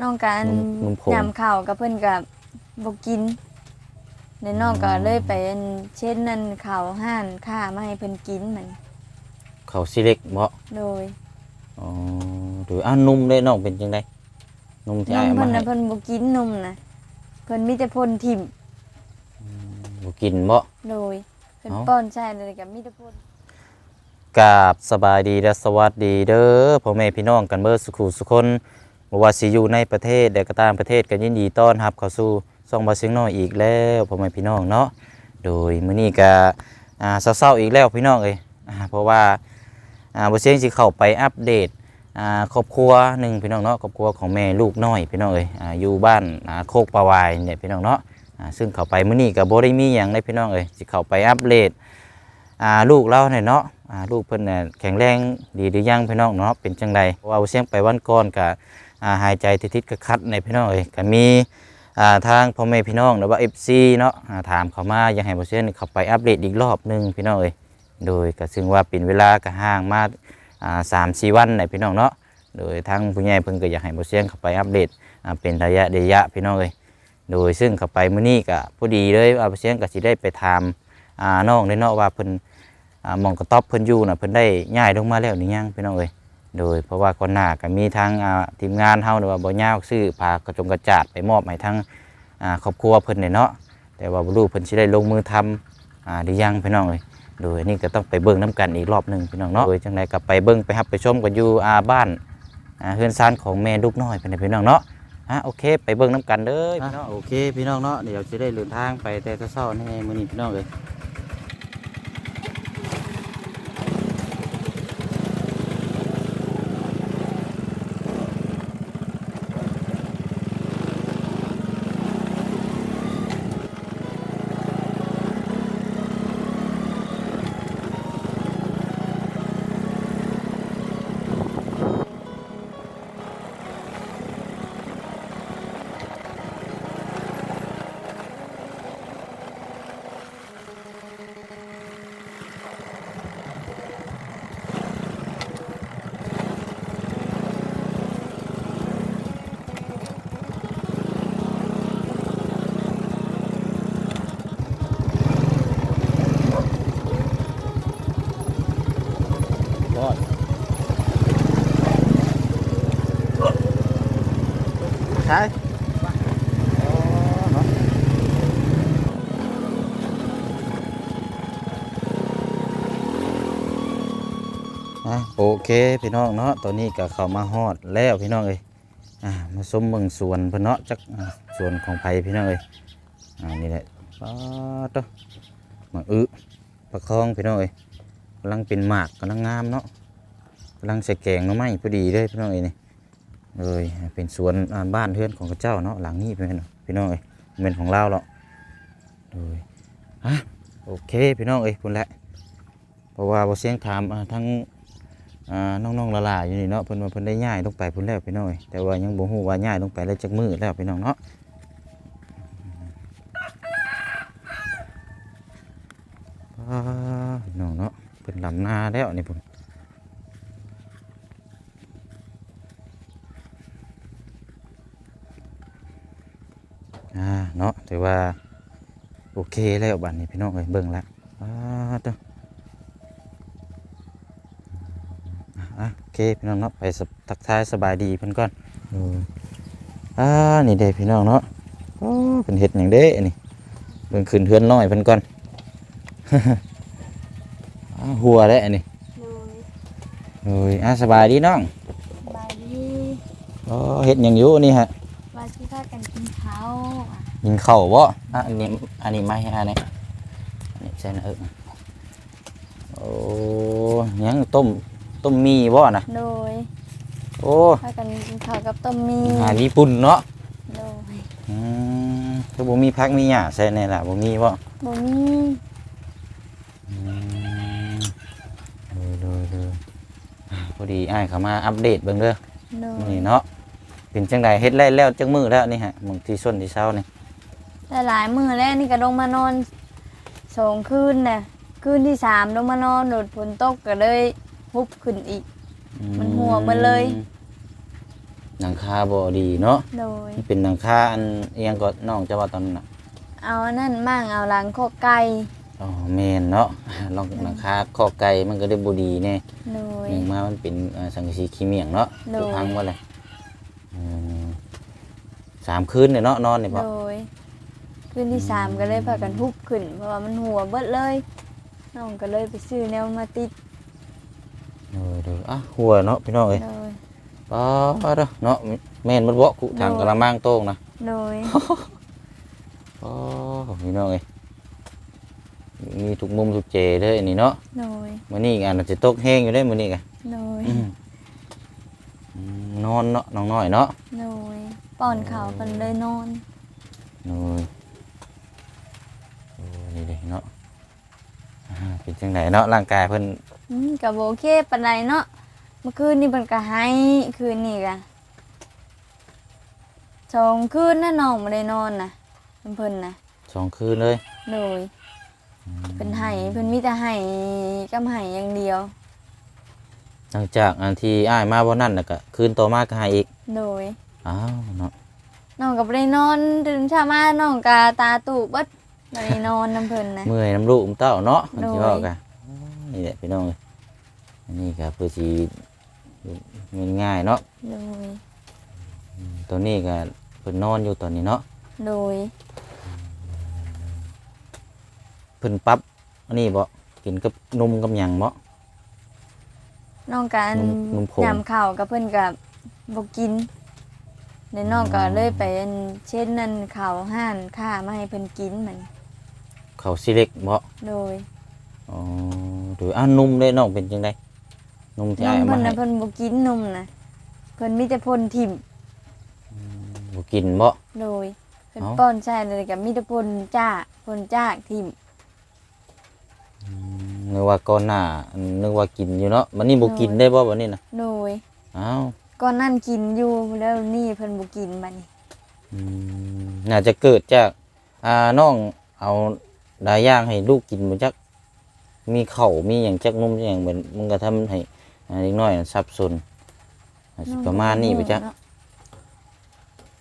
น้องกันนมนมผง ยำข้าวกับเพิ่นกับบ่กินในน้องก็เลยไปอันเช่นนั่นข้าวห้านค่ามาให้เพิ่นกินมันเขาสิเล็กบ่โดยอ๋อหรืออ้าวนุ่มได้น้องเป็นจังไดนุ่มที่นอ้ายมเอาเพิ่มานให้น่ะเพิ่นบ่กินนมนะเพิ่นมีแต่พ่นทิ่มบ่กินบ่ โดยเพิ่นเอ้า ป้อนใช่เลยก็มีแต่พ่น กราบสบายดีและสวัสดีเด้อพ่อแม่พี่น้องกันเบิดสุขุสุคน บ่ว่าสิอยู่ในประเทศใดก็ตามประเทศก็ยินดีต้อนรับเข้าสู่ช่องบาเสียงน้อยอีกแล้วพ่อแม่พี่น้องเนาะโดยมื้อนี้ก็อ่าเศร้าๆอีกแล้วพี่น้องเอ้ยอ่าเพราะว่าอ่าบาเสียงสิเข้าไปอัปเดตอ่าครอบครัวหนึ่งพี่น้องเนาะครอบครัวของแม่ลูกน้อยพี่น้องเอ้ยอ่าอยู่บ้านอ่าโคกปลาวายเนี่ยพี่น้องเนาะอ่าซึ่งเข้าไปมื้อนี้ก็บ่ได้มีหยังเลยพี่น้องเอ้ยสิเข้าไปอัปเดตอ่าลูกเราเนี่ยเนาะอ่าลูกเพิ่นน่ะแข็งแรงดีหรือยังพี่น้องเนาะเป็นจังใดเพราะว่าเอาเสียงไปวันก่อนก็ หายใจติดๆกระคัดในพี่น้องเอ้ยก็มีทางพ่อแม่พี่น้องหรือว่า FC เนาะถามเขามาอยากให้บ่เสียงนี่เขาไปอัปเดตอีกรอบหนึงพี่น้องเอ้ยโดยก็ซึ่งว่าเป็นเวลาก็ห่างมาอ่า3-4วันในพี่น้องเนาะโดยทางผู้ใหญ่เพิ่นก็อยากให้บ่เสียงเขาไปอัปเดตเป็นระยะระยะพี่น้องเอ้ยโดยซึ่งเขาไปมื้อนี้ก็พอดีเลยว่าบ่เสียงก็สิได้ไปถามน้องได้เนาะว่าเพิ่นมองกระต๊อบเพิ่นอยู่น่ะเพิ่นได้ย้ายลงมาแล้วหรือยังพี่น้องเอ้ย โดยเพราะว่าก่อนหน้าก็มีทางทีมงานเฮาหรือว่าบ่ยาวซื้อผ้ากระจงกระจาดไปมอบให้ทางครอบครัวเพิ่นเนี่ยเนาะแต่ว่าบ่รู้เพิ่นสิได้ลงมือทำอ่าหรือยังพี่น้องเอ้ยโดยนี่ก็ต้องไปเบิ่งน้กันอีกรอบหนึ่งพี่น้องเนาะโดยจังไดก็ไปเบิ่งไปรับไปชมกันอยู่อาบ้านอ่าเฮือนซานของแม่ลูกน้อยเพิ่นน่ะพี่น้องเนาะอะโอเค ไปเบิ่งน้กันเด้อพี่น้องโอเคพี่น้องเนาะเดี๋ยวสิได้เดินทางไปแต่เช้าๆนี่มื้อนี้พี่น้องเอ้ย ใช่โอเคพี่น้องเนาะตอนนี้ก็เข้ามาฮอดแล้วพี่น้องเอ้ยมาสมเมืองสวนพิ่นเนาะจักอ่าสวนของไผพี่น้องเอ้ยอ่านี่แหละปาดเด้อมาอึประคองพี่น้องเอ้ยกำลังเป็นหมากกำลังงามเนาะกำลังใส่แกงน้ำไม้พอดีเลยพี่น้องเอ้ยนี่ เลยเป็นสวนบ้านเพื่อนของพระเจ้าเนาะหลังนี้เป็นพี่น้องเอ้ยเป็นของเราเนาะเลยฮะโอเคพี่น้องเอ้ยพุ่นแหละเพราะว่าบ่เสียงถามทั้งอ่าน้องๆละลายอยู่นี่เนาะเพิ่นว่าเพิ่นได้ย้ายลงไปพุ่นแล้วพี่น้องเอ้ยแต่ว่ายังบ่ฮู้ว่าย้ายลงไปแล้วจักมือแล้วพี่น้องเนาะพี่น้องเนาะเพิ่นลำนาแล้วนี่พุ่น เนาะถือว่าโอเคแล้วบัดนี้พี่น้องเอ้ยเบิ่งแล้วอ่าตัวอะโอเคพี่น้องเนาะไปสบทักทายสบายดีเพิ่นก่อนเอออ่านี่เด้พี่น้องเนาะโอ้เป็นเห็ดอย่างเด้อันนี่เบิ่งขึ้นเทือนน้อยเพิ่นก่อนอ่าหัวแล้วอันนี้โดยโอ้ยอะสบายดีน้องสบายดีอ๋อเห็ดหยังอยู่นี่ฮะ ว่าสิพากันกินข้าวอะ ยิงเข่าบ่อะอันนี้อันนี้ไม่อันนี้อันนี้ใช่นะเออโอ้ยังต้มต้มมีบ่นะโดยโอ้พากันกินข้าวกับต้มมีอาหารญี่ปุ่นเนาะโดยอืมคือบ่มีพักมีหญ้าใส่ในล่ะบ่มีบ่บ่มีอืมเลยเลยเลยอ่าพอดีอ้ายเขามาอัปเดตเบิ่งเด้อโดยนี่เนาะเป็นจังไดเฮ็ดไร่แล้วจังมือแล้วนี่ฮะมึงที่ส้นที่เช้านี่ แต่หลายมื้อแล้วนี่ก็ลงมานอนสองคืนน่ะคืนที่สามลงมานอนโดดฝนตกก็เลยฮุบขึ้นอีก มันหัวมันเลยอหลังคาบ่ดีเนาะโดยมันเป็นหลังคาอันเอียงก็น้องจะว่าตอนนั้นน่ะเอาอันนั่นมั่งเอาหลังโคกไก่อ๋อแม่นเนาะลองหลังคาคอไก่มันก็ได้บ่ดีแน่โดยหนึ่งมามันเป็นเอ่อสังกะสีขี้เมียงเนาะโดยถูกพังว่าเลยอืมสามคืนเนี่ยเนาะนอนเนี่ยบ่โดย คืนที่สามก็เลยพากันทุบขึ้น เพราะว่ามันหัวเบิดเลยน้องก็เลยไปซื้อแนวมาติดเออเด้ออะหัวเนาะพี่น้องเอ้ยโดยป้าเด้อเนาะแม่นมันบ่กุทางกะละมังโต้งนะโดยอ๋อพี่น้องเอ้ยมีทุกมุมทุกเจเด้ออันนี้เนาะโดยมื้อนี้อันน่ะสิตกแห้งอยู่เด้อมื้อนี้กะโดยอืมอืมนอนเนาะน้องน้อยเนาะโดยป้อนเขาวกันเลยนอนโอ้ยโอ้ยนี่ เด้เนาะอ่าเป็นจังไดเนาะร่างกายเพิ่นอืมกับโอเคปานใดเนาะเมื่อคืนนี่เพิ่นก็ให้คืนนี่กะสองคืนน่ะน้องบ่ได้นอนน่ะเพิ่นน่ะสองคืนเลยโดยเพิ่นให้เพิ่นมีแต่ให้กับให้อย่างเดียว หลังจากอันที่อ้ายมาบ่นั่นน่ะก็คืนต่อมาก็ให้อีกโดย อ้าวเนาะน้องก็บ่ได้นอนตื่นเช้ามาน้องก็ตาตูบเบิด บ่ได้นอนนํเพิ่นนะ เมื่อยน้ำลูกน้ำเต้าเนาะมันสิโดย เว้ากันนี่แหละพี่น้องเอ้ยอันนี้ก็เพื่อสิง่ายๆเนาะโดยตัวนี้ก็เพิ่นนอนอยู่ตอนนี้เนาะโดย เพิ่นปรับอันนี้บ่กินกับนมกับหยังบ่ น้องก็อันนมนมผงยามข้าวกับเพิ่นก็บ่กินในน้องก็เลยไปอันเช่นนั่นข้าวห้านค่ามาให้เพิ่นกินมัน เขาวสิเล็กบ่โดยอ๋อหรืออ้าวนุ่มได้น้องเป็นจังไดนุ่มที่นอ้ายมเอาเพิ่มานให้น่ะเพิ่นบ่กินนมน่ะเพิ่นมีแต่พ่นทิ่มบ่กินบ่ โดยเพิ่นเอ้า ป้อนใส่เลยก็มีแต่พ่นจ้าพ่นจ้าทิ่มนึกว่าก่อนหน้าอันนึกว่ากินอยู่เนาะบัดนี้บ่กินได้บ่บัดนี้น่ะโดยอ้าวก่อนนั่นกินอยู่แล้วนี่เพิ่นบ่กินบัดนี้อืมน่าจะเกิดจากอ่าน้องเอา ดายย่างให้ลูกกินบ่จัก มีเข่าวมีอย่างจักนุ่มอย่างเหมือนมันก็ทำให้อ่าเด็กน้อยน่ะสับสนอาจสิประมาณนี้บ่จักเนาะ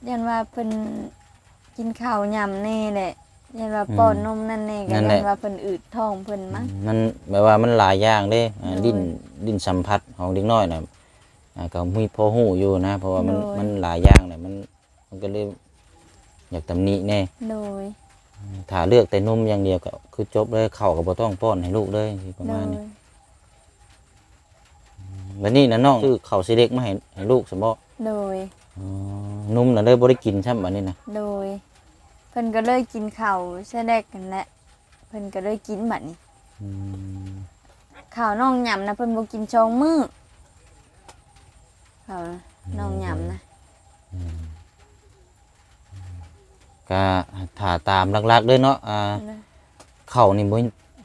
ยันว่าเพิ่นกินข้าวยำแน่แหละยันว่าป้อนนมนั่นแน่ก็นั่นแหยัละ นว่าเพิ่นอืดท้องเพิ่นมั้ง มันแบบว่ามันหลายอย่างเด้อ่าโดยดิ้นดิ้นสัมผัสของเด็กน้อยน่ะอ่าก็มีพอหูอยู่นะ เพราะว่ามันโดย มันหลายอย่างน่ะมันมันก็เลยอยากตำหนิแน่โดย ถ้าเลือกแต่นมอย่างเดียวก็คือจบเลยข้าวก็บ่ต้องป้อนให้ลูกเลยประโดมาณยนี้วันนี้นะน้องซื้อข้าวสิเล็กมาให้ให้ลูกสมบ่โดยอ๋อนุ่มน่ะเลยบ่ได้กินซ้ำบัดนี้นะโดยเพิ่นก็เลยกินข้าวแช่แดกกันแหละเพิ่นก็เลยกินบัดนี้อืมข้าวน้องยำนะเพิ่นบ่กินชองมื้อข้าวน้องยำนะ ก็ถ้าตามหลักๆเด้อเนาะอ่าข้าวนี่บ่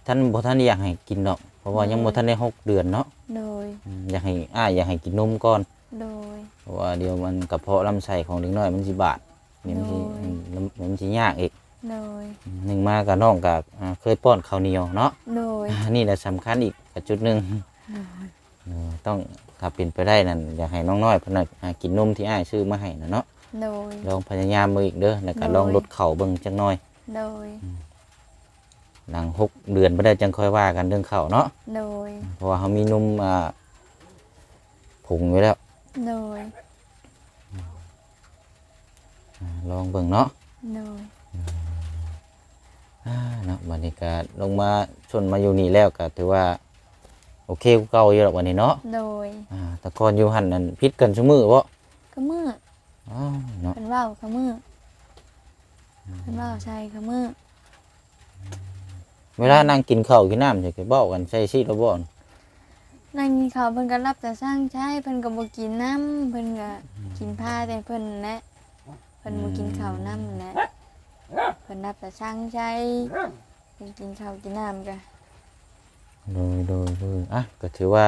ท่านบ่ท่านอยากให้กินดอก เพราะว่ายังบ่ท่านได้หกเดือนเนาะโดยอืมอยากให้อ้ายอยากให้กินนมก่อนโดยเพราะว่าเดี๋ยวมันกระเพาะลำไส้ของเด็กน้อยมันสิบาดนี่มันสิโอ้ยอืมมันสิยากอีกโดยหนึ่งมากับน้องกับอ่าเคยป้อนข้าวเหนียวเนาะโดยอันนี่แหละสำคัญอีกกับจุดหนึ่งเออต้องถ้าเป็นไปได้นั่นอยากให้น้องน้อยเพนน่ะอ่ากินนมที่อ้ายซื้อมาให้นะเนาะ โดยลองพยายามมืออีกเด้อแล้วก็โดยลองลดเข่าวเบิ่งจักหน่อย โดย หลังหกเดือนไปได้จังค่อยว่ากันเรื่องเข่าวเนาะโดย เพราะว่าเขามีนมอ่าผงไว้แล้วโดย อ่าลองเบิ่งเนาะโดย อ่าเนาะวันนี้ก็ลงมาชนมาอยู่นี่แล้วก็ถือว่า โอเคกูเก่าอยู่หรอกวันนี้เนาะโดย อ่าแต่ก่อนอยู่หันนั่นพิษกันชั่วมือบ่ขมือ อ้าวเนาะเป็นว่าวขมือเป็นว่าวใช่ขมือเวลานั่งกินข้าวกินน้ำจะไปบอกกันใช่ชีระบ่อนนั่งกินข้าวเพิ่นก็รับแต่สร้างใช้เพิ่นก็บ่กินน้ำเพิ่นก็กินผ้าแต่เพิ่นแหละเพิ่นบ่กินข้าวน้ำแหละเพิ่นรับแต่สร้างใช้เพิ่นกินข้าวกินน้ำก็โดยโดยโดยอะก็ถือว่า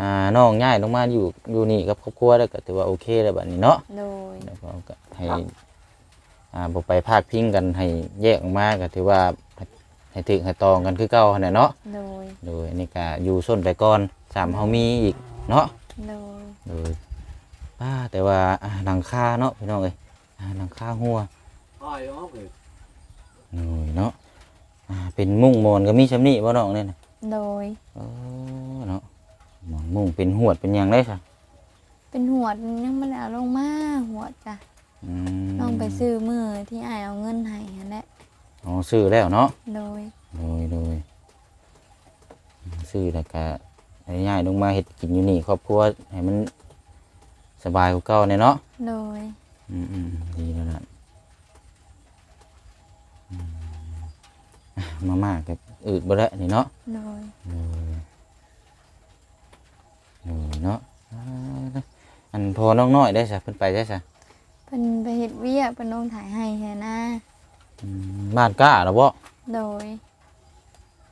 อ่าน้องย้ายลงมาอยู่อยู่นี่กับครอบครัวแล้วก็ถือว่าโอเคแล้วบัดนี้เนาะโดยแล้วก็ก็ให้อ่าบ่ไปพาดพิงกันให้แยกออกมาก็ถือว่าให้ถึงให้ตองกันคือเก่าหั่นน่ะเนาะโดยโดยอันนี้ก็อยู่ส้นไปก่อนสามเฮามีอีกเนาะโดยโดยป้าแต่ว่าอ่าหลังคาเนาะพี่น้องเอ้ยอ่าหลังคาหัว Ai đó kìa. หน่อยเนาะอ่าเป็นมุ้งมอนก็มีชำนี่บ่น้องเนี่ยนะโดยเออเนาะ หมอนมุ้งเป็นหวดเป็นหยังได้ซะเป็นหัวดยังไม่ได้เอาลงมาหัวดจ้ะอืมน้องไปซื้อมือที่อายเอาเงินให้นั่นแหละอ๋อซื้อแล้วเนาะโดย โดยโดยซื้อแล้วก็ให้ง่ายลงมาเฮ็ดกินอยู่นี่ครอบครัวให้มันสบายกว่าเก่าเนี่ยเนาะ โดย อืมอืมดีแล้วล่ะอืมอะมาม่ากับอืดบ่ได้นี่เนาะ โดย เออ เออเนาะอ่าอันพอน้องน้อยได้ซะเพิ่นไปได้ซะเพิ่นไปเฮ็ดเวียกเพิ่นลงถ่ายให้แค่นะอืมบ้านกล้าแล้วบ่โดย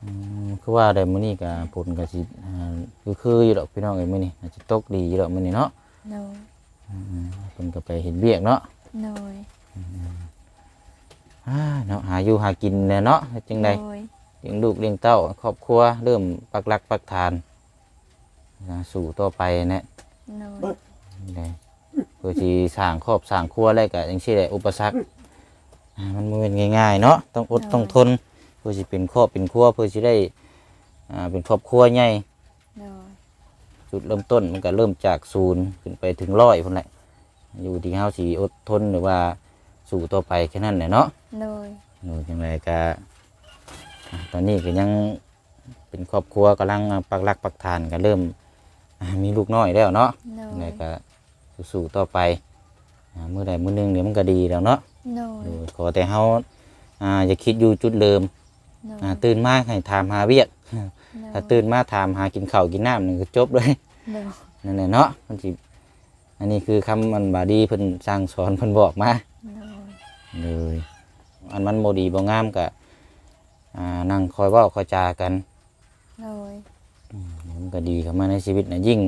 อืมคือว่าได้มื้อนี้ก็ผลก็สิอ่าคือคืออยู่ดอกพี่น้องเอ้ยมื้อนี้อาจจะตกดีอยู่ดอกมื้อนี้เนาะโดยอืมเพิ่นก็ไปเฮ็ดเวียกเนาะโดยอ่าเนาะหาอยู่หากินแน่เนาะเฮ็ดจังไดโดยเลี้ยงลูกเลี้ยงเต้าครอบครัวเริ่มปักหลักปักฐาน นะสู่ต่อไปนะโดยนี่แหละเพื่อที่สร้างครอบสร้างครัวอะไรก็ยังชี่แหละอุปสรรคอ่ามันบ่แมันง่ายๆเนาะต้องอดต้องทนเพื่อสิเป็นครอบเป็นครัวเพื่อสิได้อ่าเป็นครอบครัวใหญ่โดยจุดเริ่มต้นมันก็เริ่มจากศูนย์ขึ้นไปถึงร้อยพุ่นแหละอยู่ที่เฮาสิอดทนหรือว่าสู่ต่อไปแค่นั้นแหละเนาะ โดยโดยจังไรก็อ่าตอนนี้ก็ยังเป็นครอบครัวกำลังปักหลักปักฐานก็เริ่มอ่า มีลูกน้อยแล้วเนาะโดจังไรยก็สู้ๆต่อไปอ่ามื้อใดมื้อหนึงเดี๋ยวมันก็ดีแล้วเนาะโดยโดยขอแต่เฮาอ่าอย่าคิดอยู่จุดเดิมโดยอ่าตื่นมาให้ถามหาเวียก ถ้าตื่นมาถามหากินข้าวกินน้ำนี่ก็จบเลย โดยนั่นแหละเนาะมันสิอันนี้คือคำมันบาดีเพิ่นสร้างสอนเพิ่นบอกมาโดยเลยอันมันโมดีบ่งามกะอ่านั่งคอยเว่าคอยจากันโดยเดี๋ยว มันก็ดีเข้ามาในชีวิตนะยิ่ง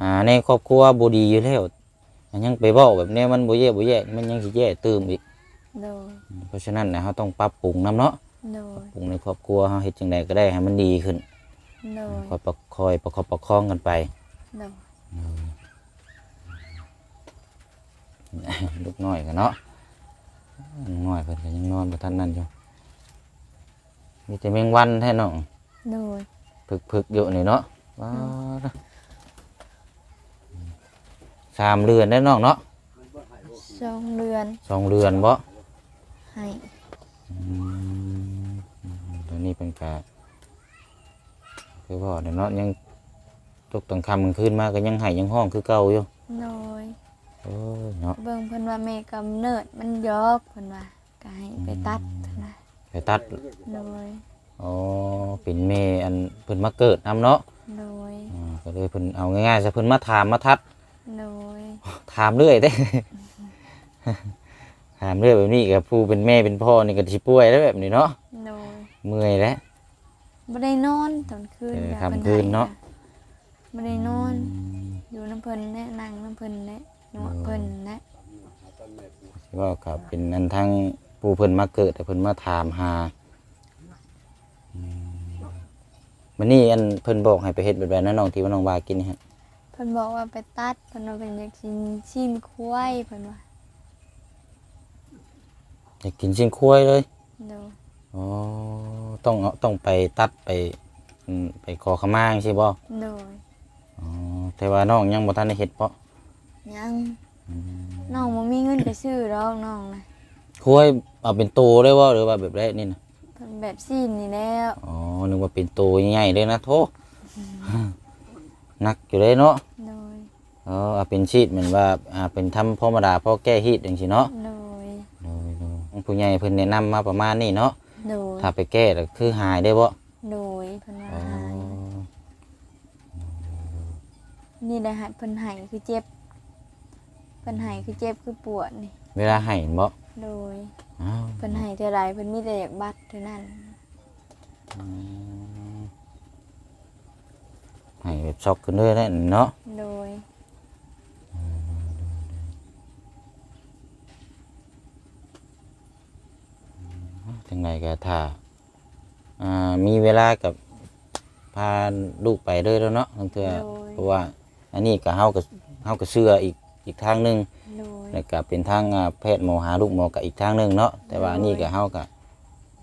อ่าในครอบครัวบ่ดีอยู่แล้วอันยังไปเว้าแบบนี้มันบ่แย่บ่แย่มันยังสิแย่เติมอีกโดยเพราะฉะนั้นนะเฮาต้องปรับปรุงนํเนาะโดยปรุงในครอบครัวเฮาเฮ็ดจังไดก็ได้ให้มันดีขึ้นโดยคอยประคอยประคอบประคองกันไปโดยลูกน้อยกันเนาะลูกน้อยเพิ่นก็ยังนอนบ่ทันนั่นอยู่มีแต่แมงวันแท้น้องโดย พึกๆอยู่นี่เนาะว้าดสามเรือนได้น้องเนาะสองเดือนสองเรือนบ่ให้อืมตัวนี้เป็นกาคือว่เดี๋ยวเนาะยังตกตังคำกลางคืนมาก็ยังไห้ยังห้องคือเก่าอยู่โดยโอ้ยเนาะเบิ่งเพิ่นว่าแม่กำเนิดมันยอกเพิ่นว่าก็ให้ไปตัดเพิ่นว่าไปตัด โดย อ๋อเป็นเมอันเพิ่นมาเกิดนํเนาะโดยอ่าก็เลยเพิ่นเอาง่ายๆซะเพิ่นมาถามมาทัด โดยถามเรื่อยเด้ ถามเรื่อยแบบนี้กับผู้เป็นแม่เป็นพ่อนี่ก็สิป่วยแล้วแบบนี้เนาะโดยเมื่อยแล้ว บ่ได้นอนตอนคืนเออจ้ะค่ำพิ่คืนเนาะให้บ่ได้นอน อยู่น้ำเพิ่นแนะนั่งน้ำเพิ่นแนะนวดเพิ่นแนะก็ครับเป็นอันทั้งผู้เพิ่นมาเกิดแต่เพิ่นมาถามหา มันนี่อันเพิ่นบอกให้ไปเฮ็ดแบบนั้นนะน้องที่ว่าน้องวากินนี่ฮะเพิ่นบอกว่าไปตัดเพิ่นว่าเป็นอยากกินชิ้นควายเพิ่นว่าอยากกินชิ้นคุ้วยเลยโดยอ๋อต้องเอาต้องไปตัดไปอืมไปขอขมาจังซี่บ่โดยอ๋อแต่ว่าน้องยังบ่ทันได้เฮ็ดเพราะยังน้องบ่มีเงินไปซื้อดอกน้องนะคุ้วยเอาเป็นโตได้บ่หรือว่าแบบไรนี่นะเพิ่น แบบสิ้นนี่แล้วอ๋อนึกว่าเป็นโตใหญ่ๆเลยนะโทหนักอยู่เลยเนาะโดยอ๋อเอาเป็นชีดเหมือนว่าอ่าเป็นทำพ่อมาดาพ่อแก้ฮีดจังซี่เนาะโดยโดยโดยผู้ใหญ่เพิ่นแนะนำมาประมาณนี้เนาะโดยถ้าไปแก้ก็คือหายได้บ่โดยเพิ่นว่าอ๋อหายนี่ได้หายเพิ่นหายคือเจ็บเพิ่นหายคือเจ็บคือปวดนี่เวลาให้บ่ โดยอ้าวเพิ่นหายเท่าไรเพิ่นมีแต่อยากบัดเท่านั้น อืมให้แบบช็อกขึ้นเลยแหละเนาะโดยจังไงก็ถ้าอ่ามีเวลากับพาลูกไปเลยแล้วเนาะบางเทื่อโดย เพราะว่าอันนี้ก็เฮาก็เฮาก็เชื่ออีก อีกทางหนึงโดยแล้วก็เป็นทางอ่าแพทย์หมอหาลูกหมอก็อีกทางหนึงเนาะแต่ว่าอันนี้ก็เฮาก็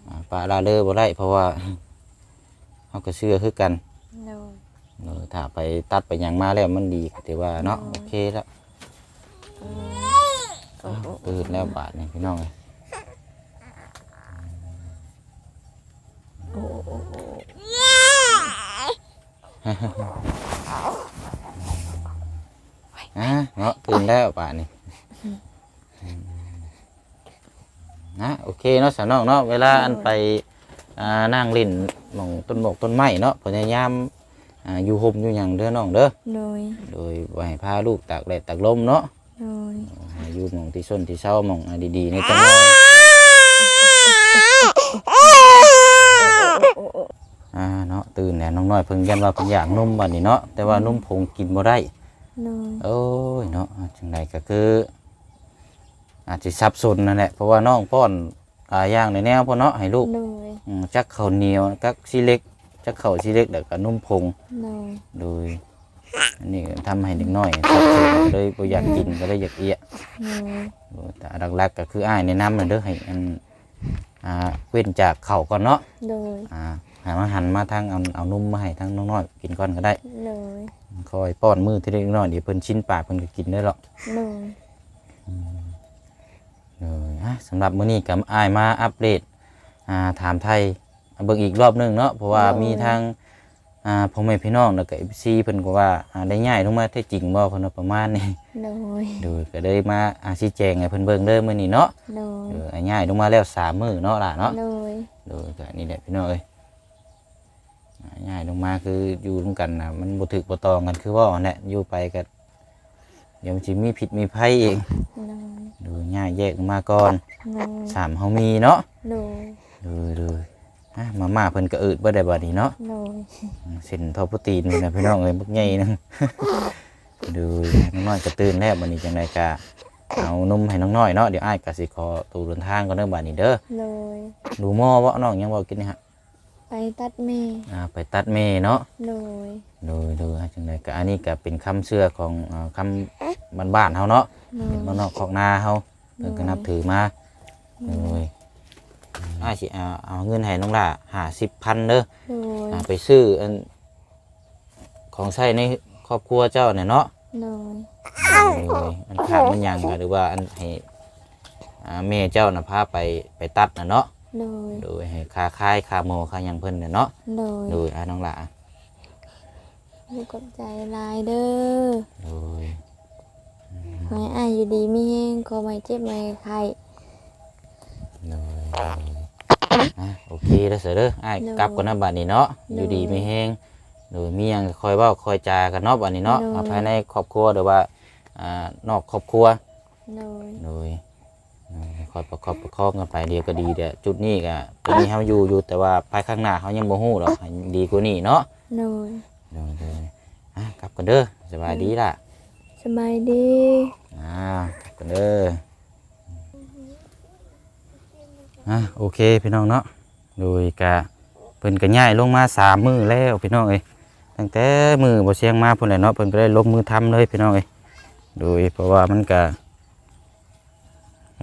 อ่าปะลาเลอบ่ได้เพราะว่า เฮาก็เชื่อคือกันโดย เออถ้าไปตัดไปหยังมาแล้วมันดีแต่ว่าเนาะอืมโอเคแล้วโอ้โอ้ตื่นแล้วบาดนี่พี่น้องเอ้ยโอ้โอ้โอ้อะเนาะตื่นแล้วบาดนี่นะโอเคเนาะสาวน้องเนาะเวลาอันไปอ่านั่งเล่นหมองต้นหมกต้นไม้เนาะพยายามอ่าอยู่ห่มอยู่หยังเด้อน้องเด้อโดย โดยบ่ให้พาลูกตากแดดตากลมเนาะโดยให้อยู่หมองที่ส้นที่เศร้าหมองอ่าดีๆในต้นไม้โอ้โอ้โอ้อ่าเนาะตื่นแล้วน้องน้อยเพิ่งยันว่าเพิ่นอยากนมบัดนี้เนาะแต่ว่านมผงกินบ่ได้ โดยโอ้ยเนาะอ่าจังใดก็คือ อาจจะสับสนนั่นแหละเพราะว่าน้องป้อนอ่าอย่างในแนวพ่อเนาะให้ลูกโดยอืมจักข้าวเหนียวจักซีเล็กจักข้าวซีเล็กแล้วก็นมผงโดยโดยอันนี้ก็ทำให้เด็กน้อยสับสนก็เลยบ่อยากกินก็เลยอยากเอียโดยโอ้แต่หลักๆก็คืออ้ายแนะนำนั่นเด้อให้อันอ่าเว้นจากข้าวก่อนเนาะโดยอ่า ให้มาหันมาทางเอาเอานมมาให้ทางน้องน้อยกินก่อนก็ได้โดยคอยป้อนมือที่เล็กน้อยเดี๋ยวเพิ่นชิ้นปากเพิ่นก็กินได้หรอกโดยเลยอะสำหรับมื้อนี้กับอ้ายมาอัปเดตอ่าถามไทยเบิ่งอีกรอบหนึงเนาะเพราะว่ามีทางอ่าพ่อแม่พี่น้องแล้วก็ FC เพิ่นก็ว่าอ่าได้ย้ายลงมาแท้จริงบ่เพิ่นว่าประมาณนี้โดยโดยก็เลยมาอาชี้แจงให้เพิ่นเบิ่งเด้อมื้อนี้เนาะโดยเออย้ายลงมาแล้วสามมื้อเนาะล่ะเนาะโดยโดยก็นี่แหละพี่น้องเอ้ย อ่าย้ายลงมาคืออยู่ร่วมกันนะมันบ่ถึกบ่ตองกันคือว่าแหละอยู่ไปก็เดี๋ยวมันสิมีผิดมีภัยเองโดยโดยย้ายแยกลงมาก่อนโดยสามเฮามีเนาะโดยโดยโดยอะมาม่าเพิ่นก็อืดบ่ได้บัดนี้เนาะโดยเส้นทอโปรตีนนี่นะพี่น้องเอ้ยบักใหญ่นึงดูน้องน้อยก็ตื่นแล้วบัดนี้จังไดก็เอานมให้น้องน้อยเนาะเดี๋ยวอ้ายก็สิขอตัวเดินทางก่อนเด้อบัดนี้เด้อโดยดูหม้อบ่น้องยังบ่กินนี่ฮะ ไปตัดเมย์อ่าไปตัดเมเนาะโดยดูดูอะจังไดก็อันนี้ก็เป็นคำเชื่อของอ่าคำบ้านๆเฮาเนาะโดเป็นยบ้านนอกของนาเฮาเพิ่นก็นับถือมาโดยอ้ายสิเอาเอาเงินให้น้องล่ะ50,000เด้อ โดยอ่าไปซื้ออันของใช้ในครอบครัวเจ้าเนี่ยเนาะโดยโดยอันขาดมันหยังก็หรือว่าอันให้อ่าแม่เจ้าน่ะพาไปไปตัดน่ะเนาะ โดยโดยให้ค่าค่ายค่าโมค่าหยังเพิ่นเนี่ยเนาะโดยโดยอ่าน้องละลูกกับใจลายเด้อโดยขอให้อายอยู่ดีมีแห้งขอไม่เจ็บไม่ไข้โดยอะโอเคแล้วเสือเด้ออ้ายกลับก่อนนะบัดนี้เนาะอยู่ดีไม่แห้งโดยมีหยังคอยเว้าคอยจากันเนาะบัดนี้เนาะเอาภายในครอบครัวหรือว่าอ่านอกครอบครัวโดยโดยเอ่อ คอยประคอบประคองกันไปเดียวก็ดีเดี๋ยวจุดนี้ก็ตัวนี้เขาอยู่อยู่แต่ว่าภายข้างหน้าเขายังบ่ฮู้หรอกให้ดีกว่านี้เนาะโดยโดยโดยอะกลับกันเด้อสบายดีล่ะสบายดีอ่ากลับกันเด้ออะโอเคพี่น้องเนาะโดยกะเพิ่นก็ย้ายลงมาสามมือแล้วพี่น้องเอ้ยตั้งแต่มือบ่เชียงมาพุ่นแหละเนาะเพิ่นก็ได้ลงมือทำเลยพี่น้องเอ้ยโดยเพราะว่ามันก็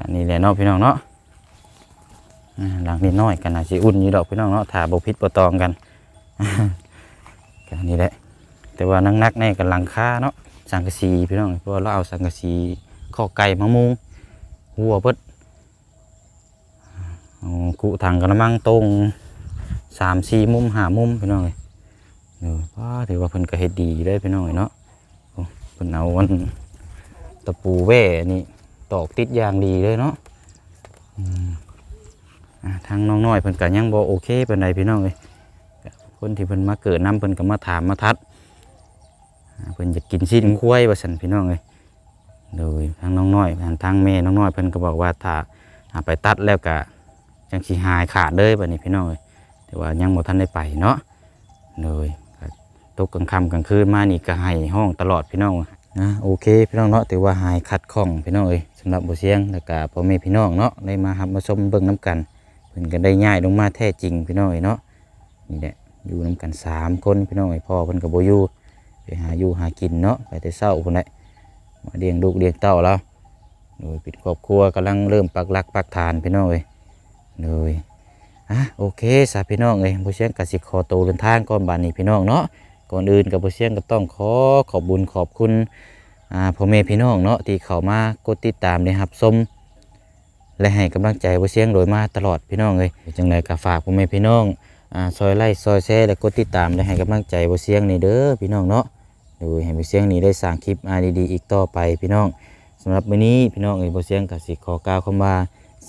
อันนี้แหละเนาะพี่น้องเนาะหลังนิดน้อยกันอาจสิอุ่นอยู่ดอกพี่น้องเนาะถ้าบพิษบ่ตองกันกันนี่แหละแต่ว่านักๆในกันหลังคาเนาะสังกะสีพี่น้องเพราะเราเอาสังกะสีข้อไก่มามุงหัวเบิดกุถังกระมังตรงสามสี่มุมหามุมพี่น้องเลยเออว้าถือว่าเพิ่นก็เฮ็ดดีเลยพี่น้องเอ้ยเนาะเพิ่นเอาวันตะปูแว่นี่ ตอกติดอย่างดีเลยเนาะอ่าทางน้องน้อยเพิ่นก็ยังบ่โอเคปานใดพี่น้องเอ้ยคนที่เพิ่นมาเกิดน้ำเพิ่นก็มาถามมาทัดเพิ่นจะกินสิ้นคุ้ยว่าซั่นพี่น้องเอ้ยโดยทางน้องน้อยทางแม่น้องน้อยเพิ่นก็บอกว่าถ้าไปตัดแล้วก็จังสิหายขาดเลยบัดนี้พี่น้องเอ้ยแต่ว่ายังบ่ทันได้ไปเนาะโดยตกกลางค่ำกลางคืนมานี่ก็ให้ห้องตลอดพี่น้องนะโอเคพี่น้องเนาะถือว่าหายขัดข้องพี่น้องเอ้ยำหรับบ่เสียงแล้วก็พ่อแม่พี่น้องเนาะได้มารับมาชมเบิ่งน้กันเพิ่นก็ได้ย้ายลงมาแท้จริงพี่น้องเอ้เนาะนี่แหละอยู่นํกันสามคนพี่น้องเอ้พ่อเพิ่นก็บ่อยู่ไปหาอยู่หากินเนาะไปแต่เช้าพุ่นแหละมาเลี้ยงลูกเลี้ยงเต้าแล้วโดยปิดครอบครัวกำลังเริ่มปักหลักปักฐานพี่น้องเอ้ยโดยอะโอเคสาพี่น้องเอ้ยบ่เชียงกสิขอโตเดินทางก่อนบานนี้พี่น้องเนาะก่อนอื่นกับบ่เชียงก็ต้องขอขอบบุญขอบคุณ อ่าพ่อแม่พี่น้องเนาะที่เข้ามากดติดตามได้รับชมและให้กำลังใจบ่เสียงโดยมาตลอดพี่น้องเลยจังไดก็ฝากพ่อแม่พี่น้องอ่าซอยไล่ซอยแชร์และกดติดตามและให้กำลังใจบ่เสียงนี่เด้อพี่น้องเนาะโดยให้บ่เสียงนี่ได้สร้างคลิปอาดีๆอีกต่อไปพี่น้องสำหรับมื้อนี้พี่น้องเอ้ยบ่เสียงก็สิขอกล่าวคำว่า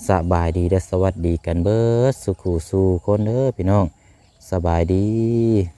สบายดีและสวัสดีกันเบิดสุขสู่คนเด้อพี่น้องสบายดี